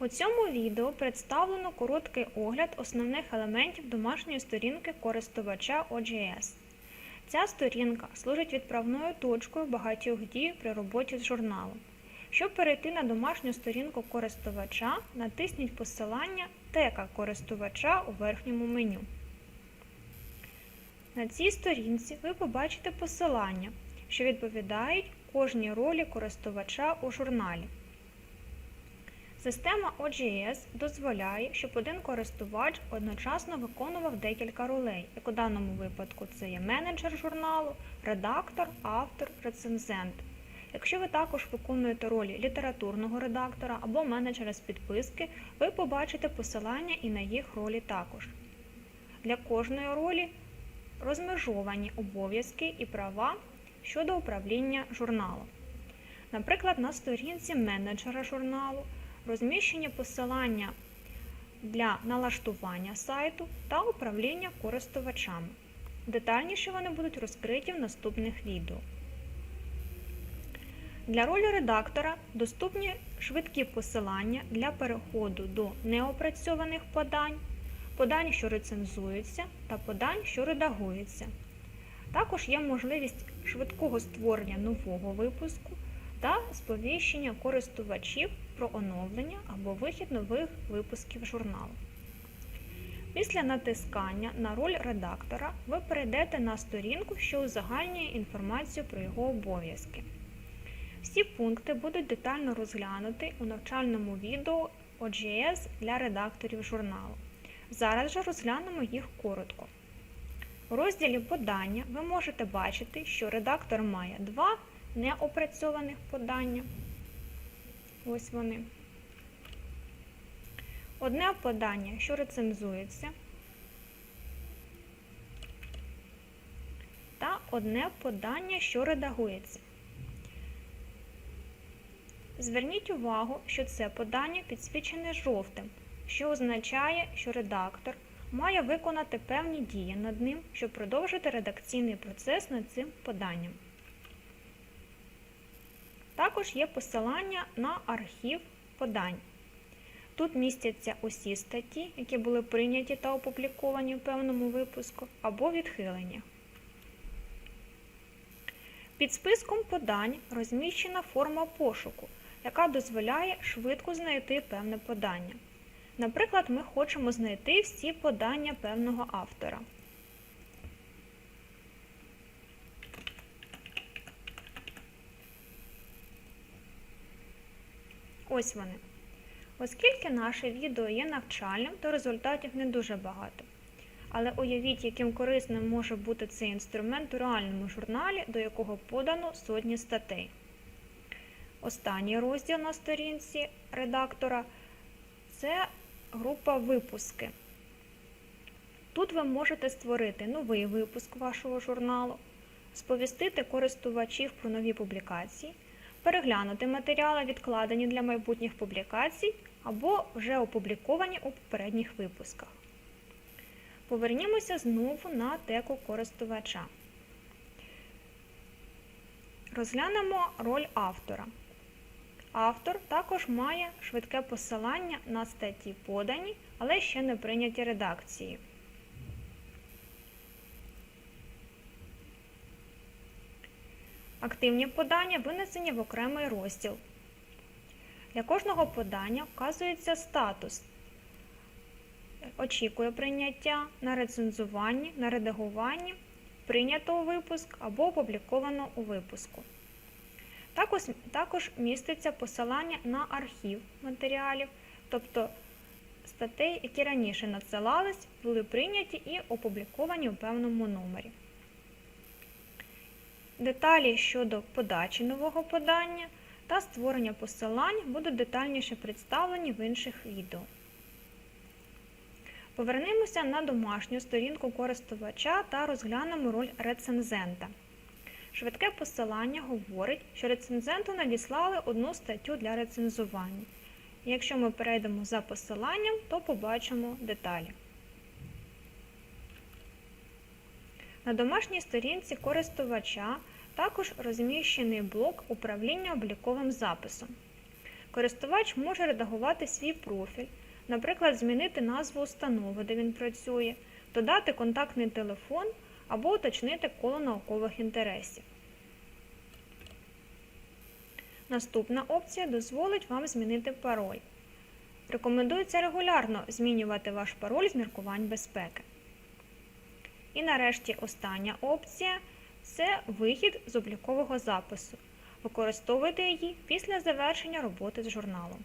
У цьому відео представлено короткий огляд основних елементів домашньої сторінки користувача OGS. Ця сторінка служить відправною точкою багатьох дій при роботі з журналом. Щоб перейти на домашню сторінку користувача, натисніть посилання Тека користувача у верхньому меню. На цій сторінці ви побачите посилання, що відповідають кожній ролі користувача у журналі. Система OGS дозволяє, щоб один користувач одночасно виконував декілька ролей, як у даному випадку це є менеджер журналу, редактор, автор, рецензент. Якщо ви також виконуєте ролі літературного редактора або менеджера з підписки, ви побачите посилання і на їх ролі також. Для кожної ролі розмежовані обов'язки і права щодо управління журналом. Наприклад, на сторінці менеджера журналу розміщені посилання для налаштування сайту та управління користувачами. Детальніше вони будуть розкриті в наступних відео. Для ролі редактора доступні швидкі посилання для переходу до неопрацьованих подань, подань, що рецензуються, та подань, що редагуються. Також є можливість швидкого створення нового випуску та сповіщення користувачів про оновлення або вихід нових випусків журналу. Після натискання на роль редактора ви перейдете на сторінку, що узагальнює інформацію про його обов'язки. Всі пункти будуть детально розглянуті у навчальному відео OGS для редакторів журналу. Зараз же розглянемо їх коротко. У розділі подання ви можете бачити, що редактор має два неопрацьованих подання. Ось вони. Одне подання, що рецензується, та одне подання, що редагується. Зверніть увагу, що це подання підсвічене жовтим, що означає, що редактор має виконати певні дії над ним, щоб продовжити редакційний процес над цим поданням. Також є посилання на архів подань. Тут містяться усі статті, які були прийняті та опубліковані в певному випуску, або відхилення. Під списком подань розміщена форма пошуку, яка дозволяє швидко знайти певне подання. Наприклад, ми хочемо знайти всі подання певного автора. Ось вони. Оскільки наше відео є навчальним, то результатів не дуже багато. Але уявіть, яким корисним може бути цей інструмент у реальному журналі, до якого подано сотні статей. Останній розділ на сторінці редактора це група випуски. Тут ви можете створити новий випуск вашого журналу, сповістити користувачів про нові публікації, переглянути матеріали, відкладені для майбутніх публікацій або вже опубліковані у попередніх випусках. Повернімося знову на теку користувача. Розглянемо роль автора. Автор також має швидке посилання на статті подані, але ще не прийняті редакції. Активні подання винесені в окремий розділ. Для кожного подання вказується статус. Очікує прийняття на рецензуванні, на редагуванні, прийнято у випуск або опубліковано у випуску. Також, також міститься посилання на архів матеріалів, тобто статей, які раніше надсилались, були прийняті і опубліковані у певному номері. Деталі щодо подачі нового подання та створення посилань будуть детальніше представлені в інших відео. Повернемося на домашню сторінку користувача та розглянемо роль рецензента. Швидке посилання говорить, що рецензенту надіслали одну статтю для рецензування. Якщо ми перейдемо за посиланням, то побачимо деталі. На домашній сторінці користувача також розміщений блок управління обліковим записом. Користувач може редагувати свій профіль, наприклад, змінити назву установи, де він працює, додати контактний телефон або уточнити коло наукових інтересів. Наступна опція дозволить вам змінити пароль. Рекомендується регулярно змінювати ваш пароль з міркувань безпеки. І нарешті остання опція це вихід з облікового запису. Використовуйте її після завершення роботи з журналом.